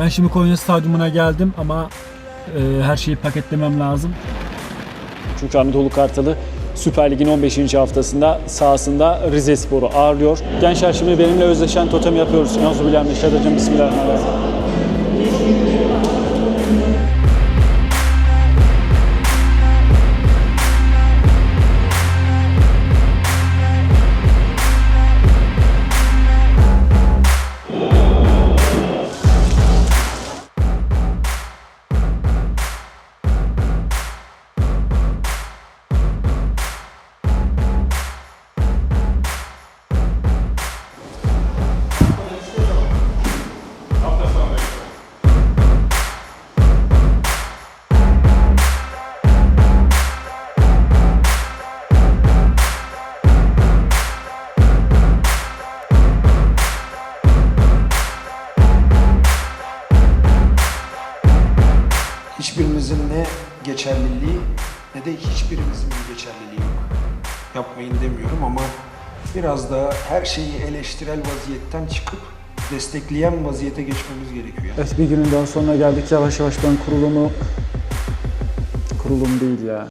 Ben şimdi Konya Stadyumuna geldim ama e, her şeyi paketlemem lazım. Çünkü Anadolu Kartalı Süper Lig'in 15. haftasında sahasında Rize Spor'u ağırlıyor. Gençler şimdi benimle özdeşen totem yapıyoruz. Euzubillahineşşeytanirracim. Bismillahirrahmanirrahim. Hiçbirimizin ne geçerliliği ne de hiçbirimizin bir geçerliliği yok. Yapmayın demiyorum ama biraz da her şeyi eleştirel vaziyetten çıkıp destekleyen vaziyete geçmemiz gerekiyor. Evet bir günün daha sonuna geldik. Yavaş yavaş ben kurulumu... Kurulum değil ya.